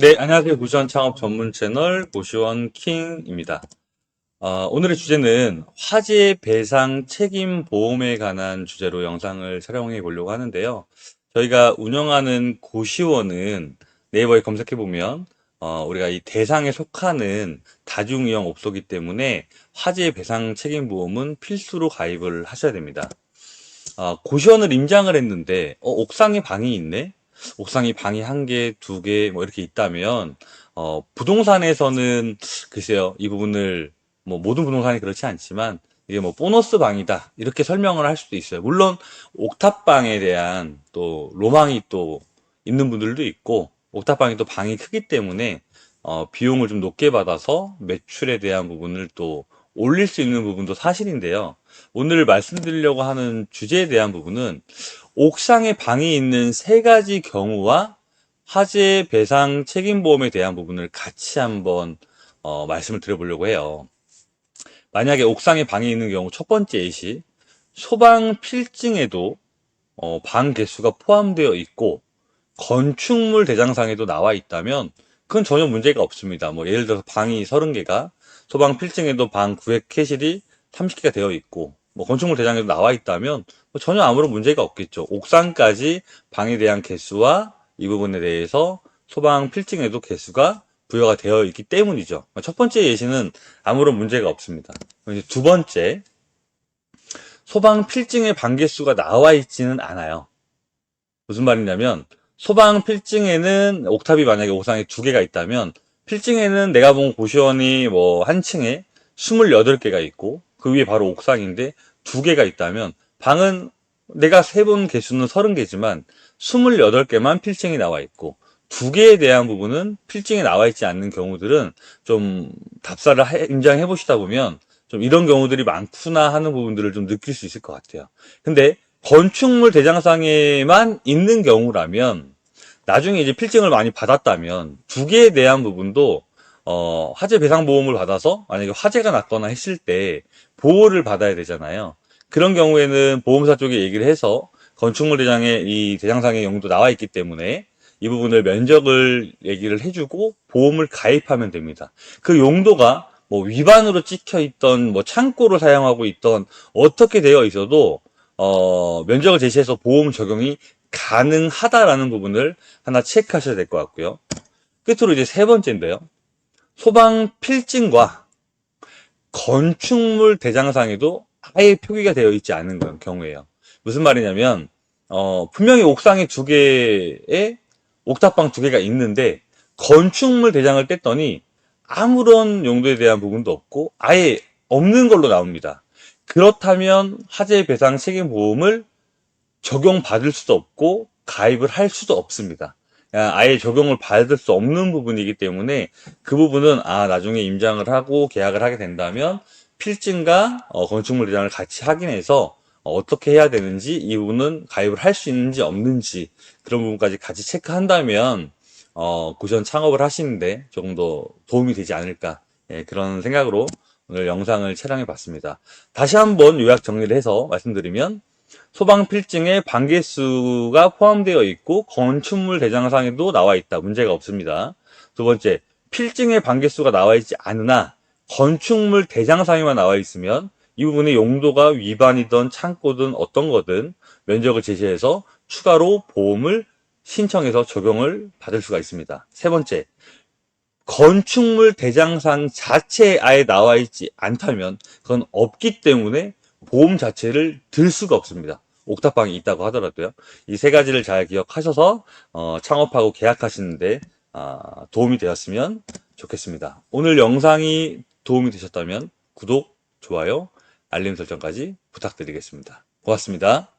네, 안녕하세요. 고시원 창업 전문 채널 고시원 킹입니다. 어, 오늘의 주제는 화재 배상 책임 보험에 관한 주제로 영상을 촬영해 보려고 하는데요. 저희가 운영하는 고시원은 네이버에 검색해 보면 어, 우리가 이 대상에 속하는 다중이용 업소이기 때문에 화재 배상 책임 보험은 필수로 가입을 하셔야 됩니다. 어, 고시원을 임장을 했는데 어, 옥상에 방이 있네? 옥상이 방이 한 개, 두 개, 뭐 이렇게 있다면, 어, 부동산에서는 글쎄요, 이 부분을 뭐 모든 부동산이 그렇지 않지만, 이게 뭐 보너스 방이다. 이렇게 설명을 할 수도 있어요. 물론, 옥탑방에 대한 또 로망이 또 있는 분들도 있고, 옥탑방이 또 방이 크기 때문에, 어, 비용을 좀 높게 받아서 매출에 대한 부분을 또 올릴 수 있는 부분도 사실인데요. 오늘 말씀드리려고 하는 주제에 대한 부분은 옥상에 방이 있는 세 가지 경우와 화재 배상 책임보험에 대한 부분을 같이 한번 어, 말씀을 드려보려고 해요. 만약에 옥상에 방이 있는 경우 첫 번째 예시 소방 필증에도 어, 방 개수가 포함되어 있고 건축물 대장상에도 나와 있다면 그건 전혀 문제가 없습니다. 뭐 예를 들어서 방이 30개가 소방 필증에도 방 구획 캐실이 30개가 되어 있고 뭐 건축물 대장에도 나와 있다면 뭐 전혀 아무런 문제가 없겠죠. 옥상까지 방에 대한 개수와 이 부분에 대해서 소방 필증에도 개수가 부여가 되어 있기 때문이죠. 첫 번째 예시는 아무런 문제가 없습니다. 두 번째, 소방 필증의 방 개수가 나와 있지는 않아요. 무슨 말이냐면 소방 필증에는 옥탑이 만약에 옥상에 두 개가 있다면 필증에는 내가 본 고시원이 뭐 한 층에 28개가 있고 그 위에 바로 옥상인데 두 개가 있다면 방은 내가 세본 개수는 30개지만 28개만 필증이 나와 있고 두 개에 대한 부분은 필증이 나와 있지 않는 경우들은 좀 답사를 해- 임장해 보시다 보면 좀 이런 경우들이 많구나 하는 부분들을 좀 느낄 수 있을 것 같아요. 근데 건축물 대장상에만 있는 경우라면 나중에 이제 필증을 많이 받았다면 두 개에 대한 부분도 어, 화재 배상 보험을 받아서 만약에 화재가 났거나 했을 때 보호를 받아야 되잖아요. 그런 경우에는 보험사 쪽에 얘기를 해서 건축물 대장에 이 대장상의 용도 나와 있기 때문에 이 부분을 면적을 얘기를 해주고 보험을 가입하면 됩니다. 그 용도가 뭐 위반으로 찍혀 있던 뭐 창고를 사용하고 있던 어떻게 되어 있어도 어, 면적을 제시해서 보험 적용이 가능하다라는 부분을 하나 체크하셔야 될 것 같고요. 끝으로 이제 세 번째인데요. 소방 필증과 건축물 대장상에도 아예 표기가 되어 있지 않은 건 경우예요. 무슨 말이냐면 어, 분명히 옥상에 두 개에 옥탑방 두 개가 있는데 건축물 대장을 뗐더니 아무런 용도에 대한 부분도 없고 아예 없는 걸로 나옵니다. 그렇다면 화재 배상 책임 보험을 적용받을 수도 없고 가입을 할 수도 없습니다. 아, 아예 적용을 받을 수 없는 부분이기 때문에 그 부분은 아 나중에 임장을 하고 계약을 하게 된다면 필증과 어, 건축물 대장을 같이 확인해서 어, 어떻게 해야 되는지 이 부분은 가입을 할 수 있는지 없는지 그런 부분까지 같이 체크한다면 어, 고시원 창업을 하시는데 조금 더 도움이 되지 않을까 예, 그런 생각으로 오늘 영상을 촬영해 봤습니다. 다시 한번 요약 정리를 해서 말씀드리면 소방 필증에 방개수가 포함되어 있고 건축물 대장상에도 나와 있다. 문제가 없습니다. 두 번째, 필증에 방개수가 나와 있지 않으나 건축물 대장상에만 나와 있으면 이 부분의 용도가 위반이든 창고든 어떤 거든 면적을 제시해서 추가로 보험을 신청해서 적용을 받을 수가 있습니다. 세 번째, 건축물 대장상 자체에 아예 나와 있지 않다면 그건 없기 때문에 보험 자체를 들 수가 없습니다. 옥탑방이 있다고 하더라도요. 이 세 가지를 잘 기억하셔서 어, 창업하고 계약하시는데 아, 도움이 되었으면 좋겠습니다. 오늘 영상이 도움이 되셨다면 구독, 좋아요, 알림 설정까지 부탁드리겠습니다. 고맙습니다.